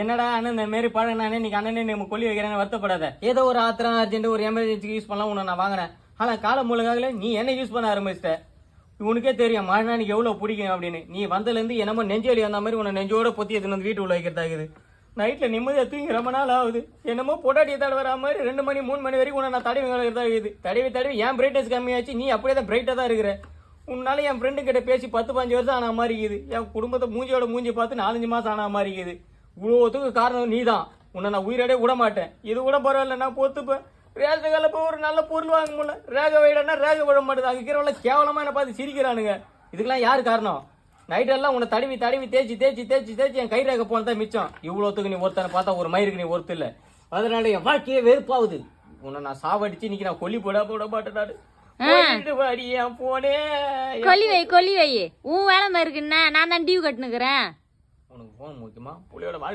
என்னடா அண்ணன் இந்த மாரி பழகினானே இன்னைக்கு அண்ணனே நம்ம கொல்லி வைக்கிறேன்னு வருத்தப்படாத. ஏதோ ஒரு ஆத்திரம் அர்ஜென்ட் ஒரு எமர்ஜென்சிக்கு யூஸ் பண்ணலாம் உன்னை நான் வாங்கினேன் ஆனால் கால மூலகாகல நீ என்ன யூஸ் பண்ண ஆரம்பிச்சிட்ட? உனக்கே தெரியும் மழை எனக்கு எவ்வளோ பிடிக்கும் அப்படின்னு. நீ வந்ததுலேருந்து என்னமோ நெஞ்சு வலி வந்த மாதிரி உன்னை நெஞ்சோட பொத்தி எடுத்துன்னு வந்து வீட்டு உள்ள வைக்கிறதாகுது. நைட்டில் நிம்மதியாக தூங்கி ரொம்ப நாள் ஆகுது. என்னமோ பொட்டாட்டியை தடவை வர மாதிரி ரெண்டு மணி மூணு மணி வரைக்கும் உன்னை நான் தடவி வைக்கிறதா இருக்குது தடவி தடவி என் பிரைட்னஸ் கம்மியாச்சு நீ அப்படியே தான் பிரைட்டாக தான் இருக்கிற. உன்னால என் ஃப்ரெண்டு கிட்ட பேசி பத்து பஞ்சு வருஷம் ஆன மாதிரி இருக்குது. என் குடும்பத்தை மூஞ்சியோட மூஞ்சி பார்த்து நாலஞ்சு மாதம் ஆன மாதிரி இருக்குது. இவ்வளோத்துக்கு காரணம் நீ தான் உன்னை நான் உயிரோடே விட மாட்டேன். இது கூட பரவாயில்ல நான் பொத்துப்பேன். ரேஷன் கடையில் போய் ஒரு நல்ல பொருள் வாங்க முடியல. ரேக வைடனா ரேக விட மாட்டேது அங்கே இருக்கிறவங்கள கேவலமாக என்ன பார்த்து சிரிக்கிறானுங்க. இதுக்கெல்லாம் யார் காரணம்? நைட்டெல்லாம் உன்னை தடவி தடவி தேய்ச்சி தேய்ச்சி தேய்ச்சி தேய்ச்சி என் கை ரேக போனதான் மிச்சம். இவ்வளோத்துக்கு நீ ஒருத்தனை பார்த்தா ஒரு மயிருக்கு நீ ஒருத்தர் இல்லை. அதனால என் வாழ்க்கையே வெறுப்பாகுது. உன்னை நான் சாவடிச்சு இன்னைக்கு நான் கொல்லி போட போட மாட்டேன் கொல்லி வை கொல்லி வை. உன் வேலை இருக்குன்னா நான் தான் டியூ கட்டுனுக்குறேன். உனக்கு ஃபோன் முக்கியமா? புள்ளியோட வாழ்க்கை